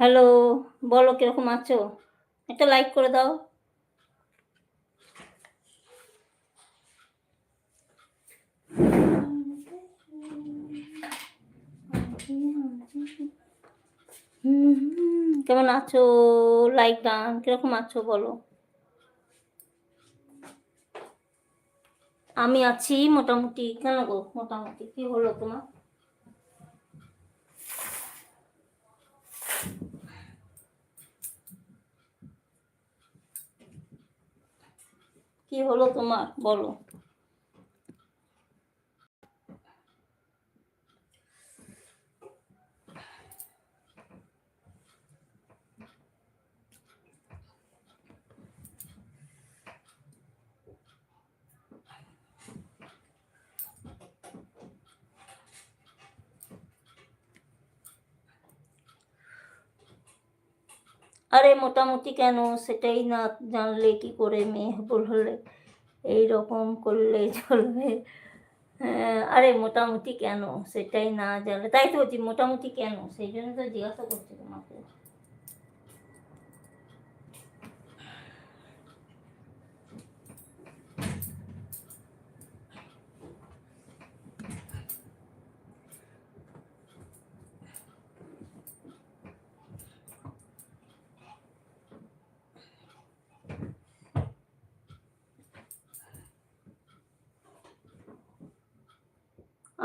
Hello, বলো কীরকম আছো? একটা লাইক করে দাও। কেমন আছো? লাইক ডান কীরকম আছো বলো। আমি আছি মোটামুটি, কেন গো? মোটামুটি, কি হলো তোমার? কি হলো তোমার? বলো আরে মোটামুটি কেন সেটাই না জানলে কি করে মেয়ে বললে? এই রকম করলে চলবে। হ্যাঁ, আরে মোটামুটি কেন? সেটাই না জানলে। তাই তো বলছি মোটামুটি কেন? সেই জন্য তো জিজ্ঞাসা করছি তোমাকে।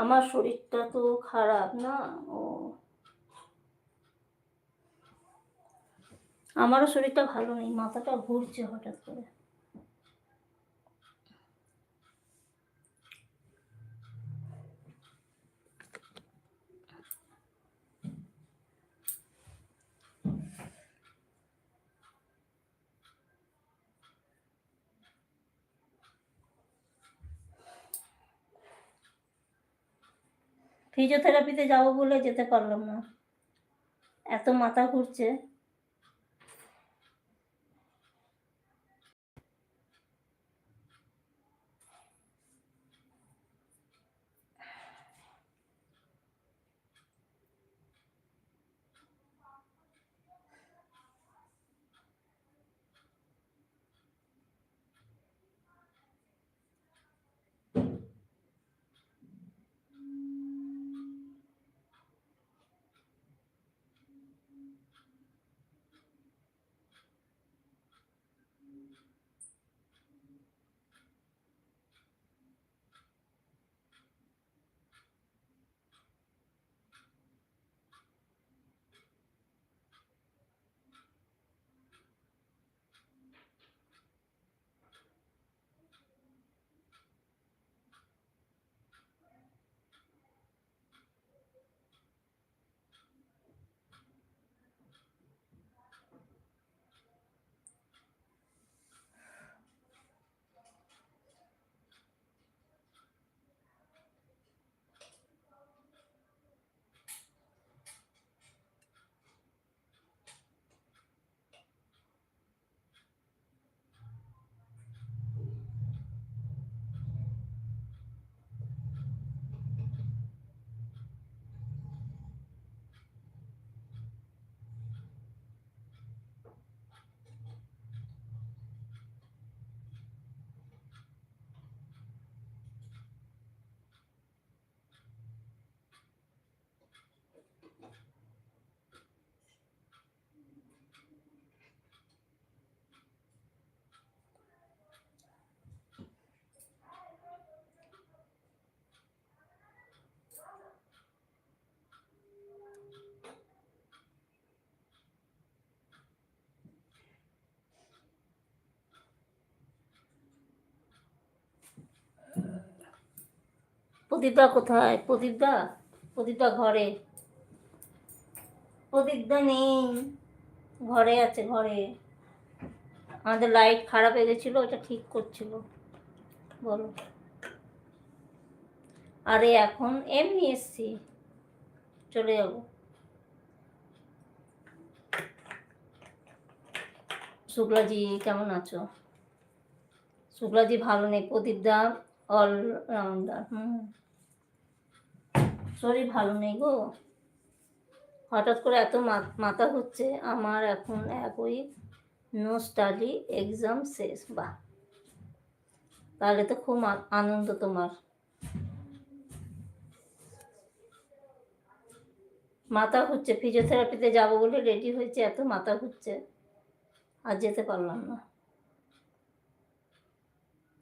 আমার শরীরটা তো খারাপ না ও। আমারও শরীরটা ভালো নেই মাথাটা ঘুরছে হঠাৎ করে। ফিজিওথেরাপিতে যাব বলে যেতে পারলাম না। এত মাথা ঘুরছে। প্রদীপদা কোথায়? প্রদীপদা? প্রদীপদা ঘরে। প্রদীপদা নেই। ঘরে আছে, ঘরে। আমাদের লাইট খারাপ হয়ে গেছিল, ওটা ঠিক করছিল। বলো। আরে এখন এমনি এসছি। চলে যাব। শুক্লাজি, কেমন আছো? শুক্লাজি ভালো নেই। প্রদীপদা অলরাউন্ডার হুম। শরীর ভালো নেই গো। হঠাৎ করে এত মাথা হচ্ছে আমার এখন এক উইক নো স্টাডি এক্সাম শেষ, বাহ। তাহলে তো খুব আনন্দ তোমার। মাথা ঘুরছে ফিজিওথেরাপিতে যাব বলে রেডি হয়েছে, এত মাথা ঘুরছে, আর যেতে পারলাম না।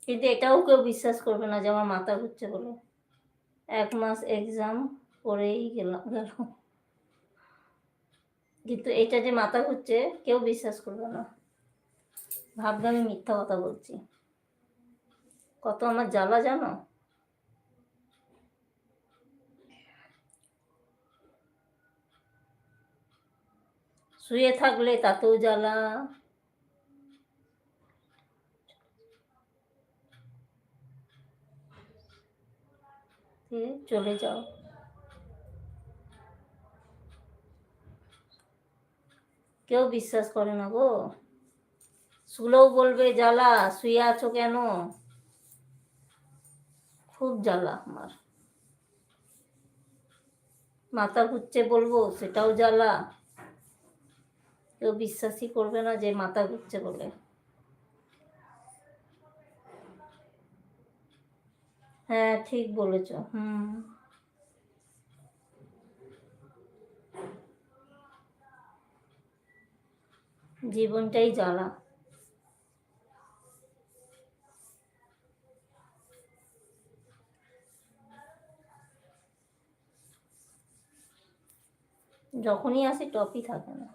কিন্তু এটাও কেউ বিশ্বাস করবে না যে আমার মাথা ঘুরছে বলে। এক মাস এক্সাম পরেই গেলাম, গেল। কিন্তু এটা যে মাথা ঘুরছে, কেউ বিশ্বাস করবে না। ভাববে আমি মিথ্যা কথা বলছি। কত আমার জ্বালা জানো? শুয়ে থাকলে তাতেও জ্বালা। এ, চলে যাও। কেউ বিশ্বাস করে না গো। শুলেও বলবে জ্বালা শুয়ে আছো কেন? খুব জ্বালা আমার। মাথা ঘুরছে বলব সেটাও জ্বালা। কেউ বিশ্বাসই করবে না যে মাথা ঘুরছে বলে। হ্যাঁ ঠিক বলেছ। হুম। জীবনটাই জ্বালা। যখনই আসে টপই থাকে না।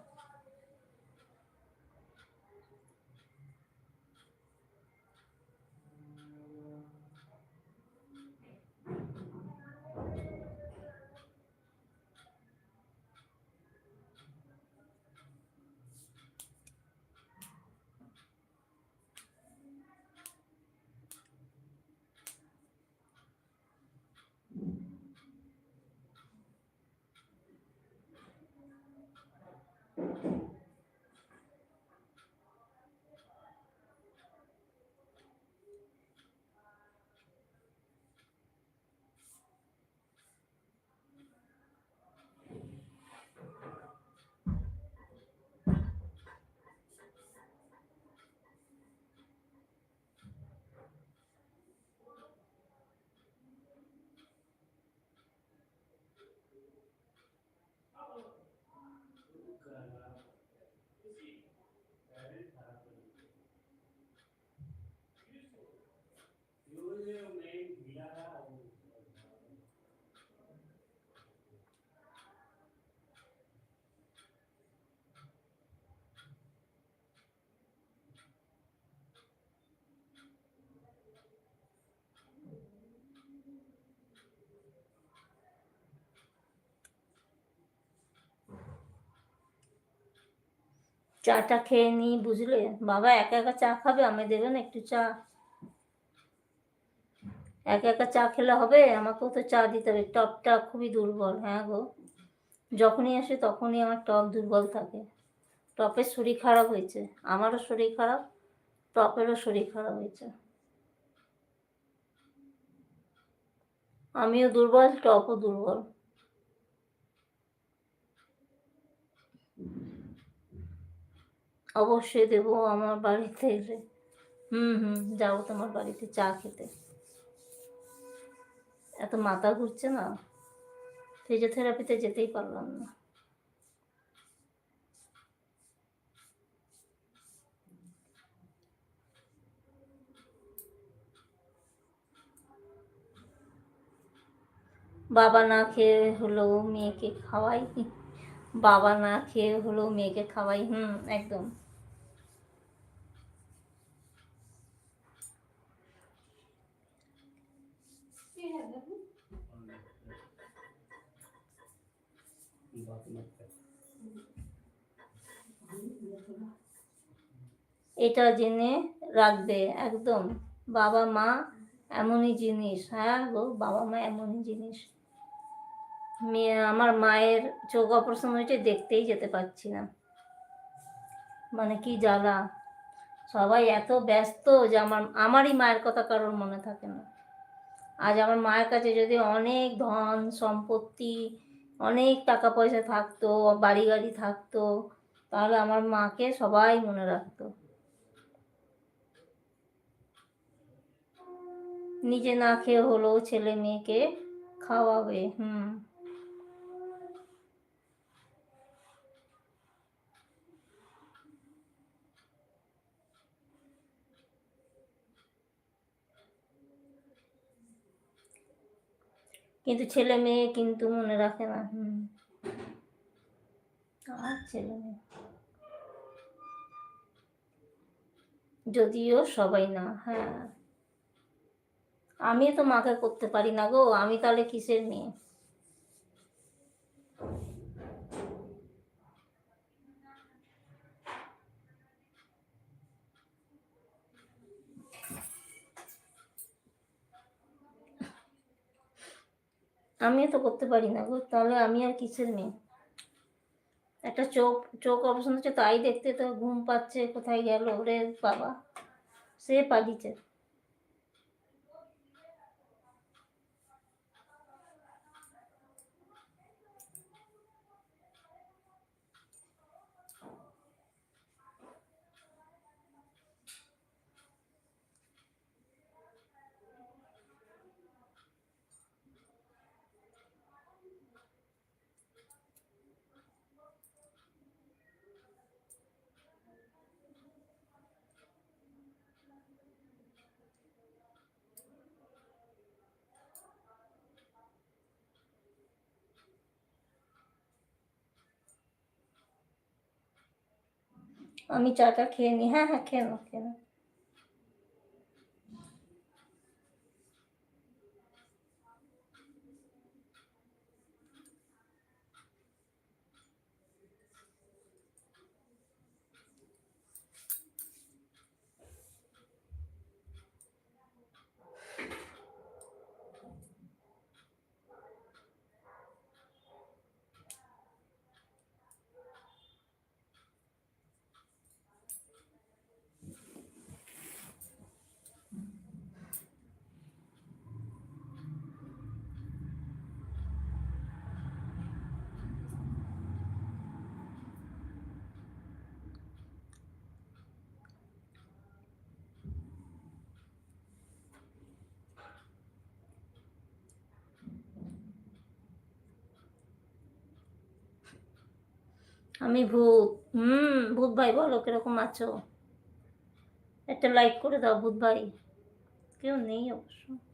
চাটা খেয়ে নিই বুঝলে? বাবা একা একা চা খাবে আমি দেবে না একটু চা। একা একা চা খেলে হবে, আমাকেও তো চা দিতে হবে। টপটা খুবই দুর্বল হ্যাঁ গো। যখনই আসে তখনই আমার টপ দুর্বল থাকে। টপের শরীর খারাপ হয়েছে, আমারও শরীর খারাপ, টপেরও শরীর খারাপ হয়েছে। আমিও দুর্বল, টপও দুর্বল। অবশ্যই দেবো আমার বাড়িতে এলে। হুম হুম যাব তোমার বাড়িতে চা খেতে। এত মাথা ঘুরছে না। ফিজিওথেরাপিতে যেতেই পারলাম না। বাবা না খেয়ে হলেও মেয়েকে খাওয়াই। বাবা না খেয়ে হলেও মেয়েকে খাওয়াই। হুম একদম। এটা জেনে রাখবে, একদম। বাবা মা এমনই জিনিস। হ্যাঁ গো, বাবা মা এমনই জিনিস। মেয়ে, আমার মায়ের চোখ অপারেশন হয়েছে, দেখতেই যেতে পারছি না। মানে কি জ্বালা। সবাই এত ব্যস্ত যে আমার, আমারই মায়ের কথা কারোর মনে থাকে না। আজ আমার মায়ের কাছে যদি অনেক ধন, সম্পত্তি, অনেক টাকা পয়সা থাকতো, বাড়ি গাড়ি থাকতো, তাহলে আমার মাকে সবাই মনে রাখতো। নিজে না খেয়ে হলেও ছেলে মেয়েকে খাওয়াবে, হুম। কিন্তু ছেলে মেয়ে কিন্তু মনে রাখে না, হুম। আর ছেলে মেয়ে। যদিও সবাই না হ্যাঁ। আমি তো মাকে করতে পারি না গো, আমি তাহলে কিসের মেয়ে? আমিও তো করতে পারি না গো, তাহলে আমি আর কিসের মেয়ে? একটা চোখ চোখ অপারেশন হচ্ছে, তাই দেখতে তো ঘুম পাচ্ছে, কোথায় গেল রে বাবা? সে পালিয়েছে। আমি চাটা খেয়ে নিই হ্যাঁ হ্যাঁ খেয়ে নাও খেয়ে নাও। আমি ভূত। হুম, ভূত ভাই বলো, কীরকম আছো? একটা লাইক করে দাও ভূত ভাই। কেউ নেই অবশ্য।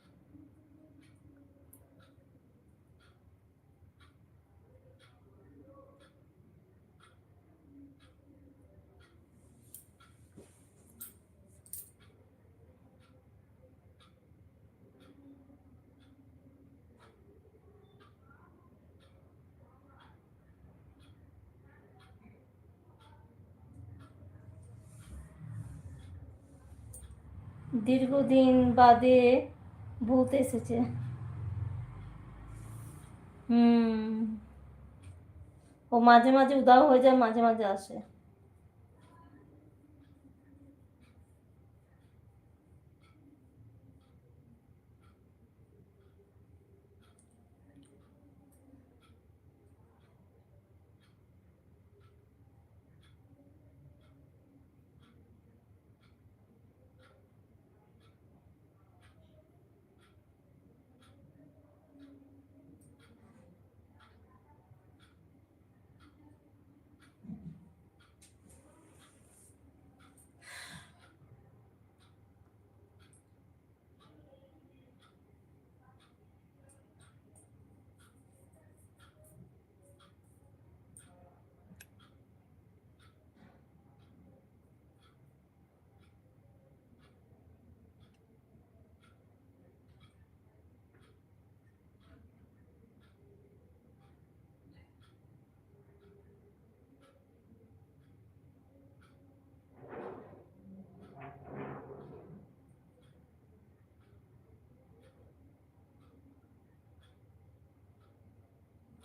দীর্ঘদিন বাদে ভূত এসেছে। হুম। ও মাঝে মাঝে উদাও হয়ে যায় মাঝে মাঝে আসে।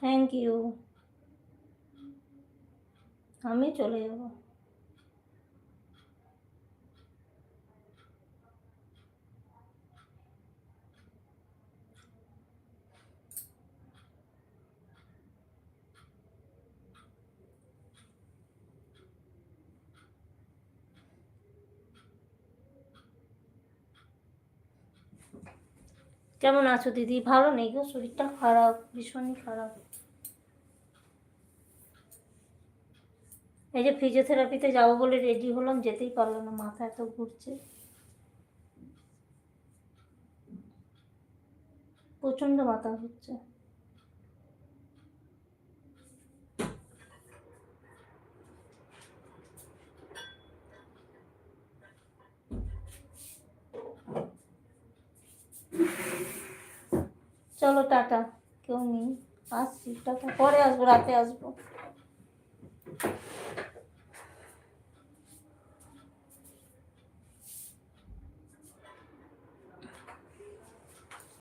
থ্যাংক ইউ আমি চলে যাব। কেমন আছো দিদি? ভালো নেই গো? শরীরটা খারাপ, ভীষণই খারাপ। এই যে ফিজিওথেরাপিতে যাব বলে রেডি হলাম, যেতেই পারলাম না মাথা এত ঘুরছে। প্রচণ্ড মাথা ঘুরছে। চলো টাটা, কেউ নেই। আসছি, টাটা। পরে আসব, রাতে আসব।